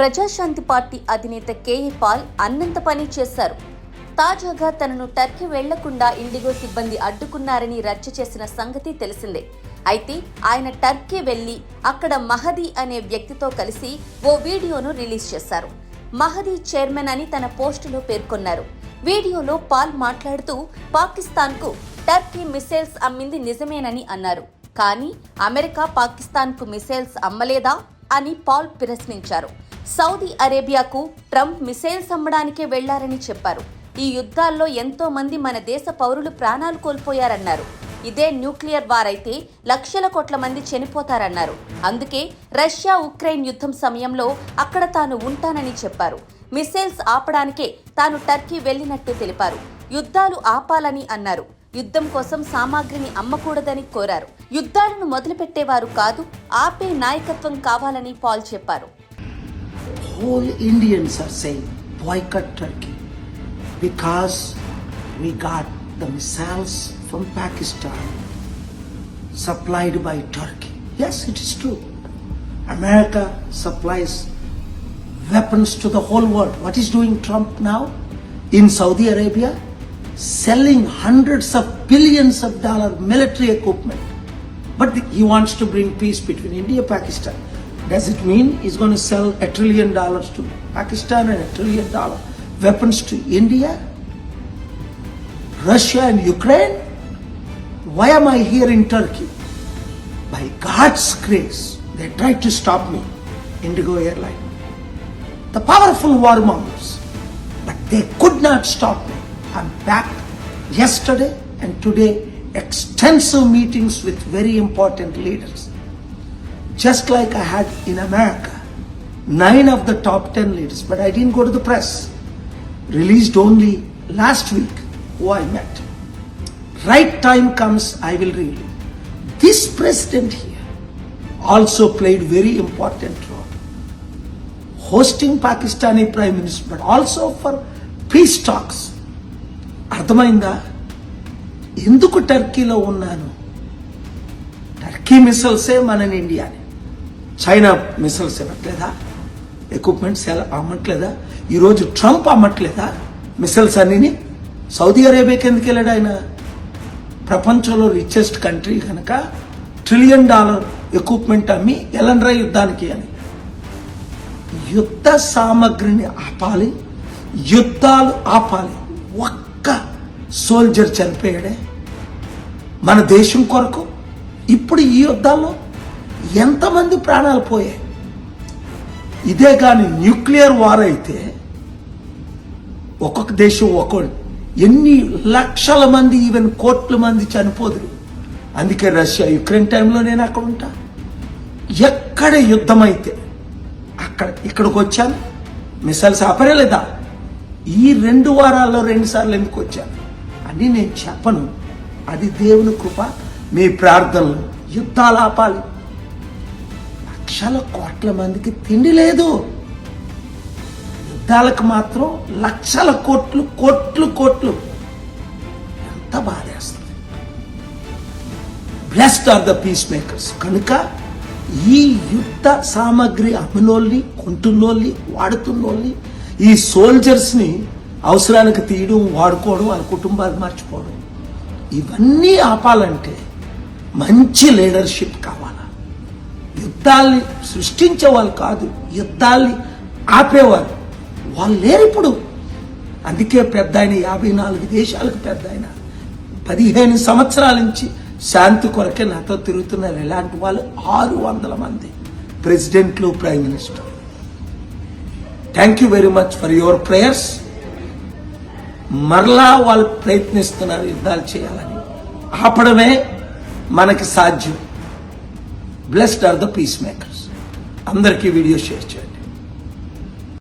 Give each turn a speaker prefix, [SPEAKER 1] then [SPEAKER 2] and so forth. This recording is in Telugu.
[SPEAKER 1] ప్రజాశాంతి పార్టీ అధినేత కేఏ పాల్ అన్నంత పని చేశారు. తాజాగా తనను టర్కీ వెళ్ళకుండా ఇండిగో సిబ్బంది అడ్డుకున్నారని రచ్చ చేసిన సంగతి తెలిసిందే. అయితే ఆయన టర్కీ వెళ్ళి అక్కడ మహదీ అనే వ్యక్తితో కలిసి ఓ వీడియోను రిలీజ్ చేశారు. మహదీ చైర్మన్ అని తన పోస్టులో పేర్కొన్నారు. వీడియోలో పాల్ మాట్లాడుతూ పాకిస్తాన్కు టర్కీ మిసైల్స్ అమ్మింది నిజమేనని అన్నారు. కానీ అమెరికా పాకిస్తాన్కు మిసైల్స్ అమ్మలేదా? అని పాల్ ప్రశ్నించారు. సౌదీ అరేబియాకు ట్రంప్ మిసైల్స్ అమ్మడానికే వెళ్ళారని చెప్పారు. ఈ యుద్ధాల్లో ఎంతో మంది మన దేశ పౌరులు ప్రాణాలు కోల్పోయారన్నారు. ఇదే న్యూక్లియర్ వార్ అయితే లక్షల కోట్ల మంది చనిపోతారన్నారు. అందుకే రష్యా ఉక్రెయిన్ యుద్ధం సమయంలో అక్కడ తాను ఉంటానని చెప్పారు. మిసైల్స్ ఆపడానికే తాను టర్కీ వెళ్ళినట్టు తెలిపారు. యుద్ధాలు ఆపాలని అన్నారు. యుద్ధం కోసం సామాగ్రిని అమ్మకూడదని కోరారు. యుద్ధాలను మొదలుపెట్టేవారు కాదు ఆపే నాయకత్వం కావాలని పాల్ చెప్పారు.
[SPEAKER 2] Whole Indians are saying boycott Turkey because we got the missiles from Pakistan supplied by Turkey. Yes, it is true. America supplies weapons to the whole world. What is doing Trump now in Saudi Arabia? Selling hundreds of billions of dollar military equipment. But he wants to bring peace between India and Pakistan. Does it mean he's going to sell a trillion dollars to Pakistan and a trillion dollar weapons to India, Russia and Ukraine? Why am I here in Turkey? By God's grace, they tried to stop me, Indigo Airline. The powerful warmongers, but they could not stop me. I'm back yesterday and today, extensive meetings with very important leaders just like I had in America. Nine of the top 10 leaders, but I didn't go to the press. Released only last week who I met. Right time comes, I will reveal. This president here also played very important role. Hosting Pakistani Prime Minister, but also for peace talks. అర్థమైందా ఎందుకు టర్కీలో ఉన్నాను టర్కీ మిసల్సే మన ఇండియాని చైనా మిసైల్స్ ఇవ్వట్లేదా ఎక్విప్మెంట్స్ ఎలా అమ్మట్లేదా? ఈరోజు ట్రంప్ అమ్మట్లేదా? మిసైల్స్ అన్నీ సౌదీ అరేబియాకి ఎందుకు వెళ్ళాడు ఆయన? ప్రపంచంలో రిచెస్ట్ కంట్రీ కనుక ట్రిలియన్ డాలర్ ఎక్విప్మెంట్ అమ్మి ఎలండ్రా యుద్ధానికి అని. యుద్ధ సామగ్రిని ఆపాలి యుద్ధాలు ఆపాలి. ఒక్క సోల్జర్ చనిపోయాడే. మన దేశం కొరకు. ఇప్పుడు ఈ యుద్ధాల్లో ఎంతమంది ప్రాణాలు పోయాయి? ఇదే కానీ న్యూక్లియర్ వార్ అయితే ఒక్కొక్క దేశం ఒక్కొక్కటి. ఎన్ని లక్షల మంది ఈవెన్ కోట్ల మంది చనిపోదురు. అందుకే రష్యా యుక్రెయిన్ టైంలో నేను అక్కడ ఉంటా. ఎక్కడ యుద్ధం అయితే అక్కడ ఇక్కడికి వచ్చాను. మిసైల్స్ ఆపరేలేదా? ఈ రెండు వారాల్లో రెండు సార్లు ఎందుకు వచ్చాను? అని నేను చెప్పను. అది దేవుని కృప. మీ ప్రార్థనలు యుద్ధాలు ఆపాలి. లక్షల కోట్ల మందికి తిండి లేదు. యుద్ధాలకు మాత్రం లక్షల కోట్లు కోట్లు కోట్లు. ఎంత బాధేస్తుంది. Blessed are the peace makers కనుక ఈ యుద్ధ సామాగ్రి అమ్మినోళ్ళని కొంటున్నోళ్ళని వాడుతున్నోళ్ళని ఈ సోల్జర్స్ని అవసరానికి తీయడం వాడుకోవడం వాళ్ళ కుటుంబాలు మర్చిపోవడం. ఇవన్నీ ఆపాలంటే మంచి లీడర్షిప్ కావాలా. యుద్ధాల్ని సృష్టించే వాళ్ళు కాదు యుద్ధాల్ని ఆపేవారు. వాళ్ళు లేరు ఇప్పుడు. అందుకే పెద్ద ఆయన యాభై నాలుగు దేశాలకు పెద్ద ఆయన. పదిహేను సంవత్సరాల నుంచి శాంతి కొరకే నాతో తిరుగుతున్నారు. ఇలాంటి వాళ్ళు ఆరు వందల మంది. ప్రెసిడెంట్లు prime minister. Thank you very much for your prayers మరలా వాళ్ళు ప్రయత్నిస్తున్నారు యుద్ధాలు చేయాలని. ఆపడమే మనకి సాధ్యం. Blessed are the peace makers అందరికీ వీడియో షేర్ చేయండి.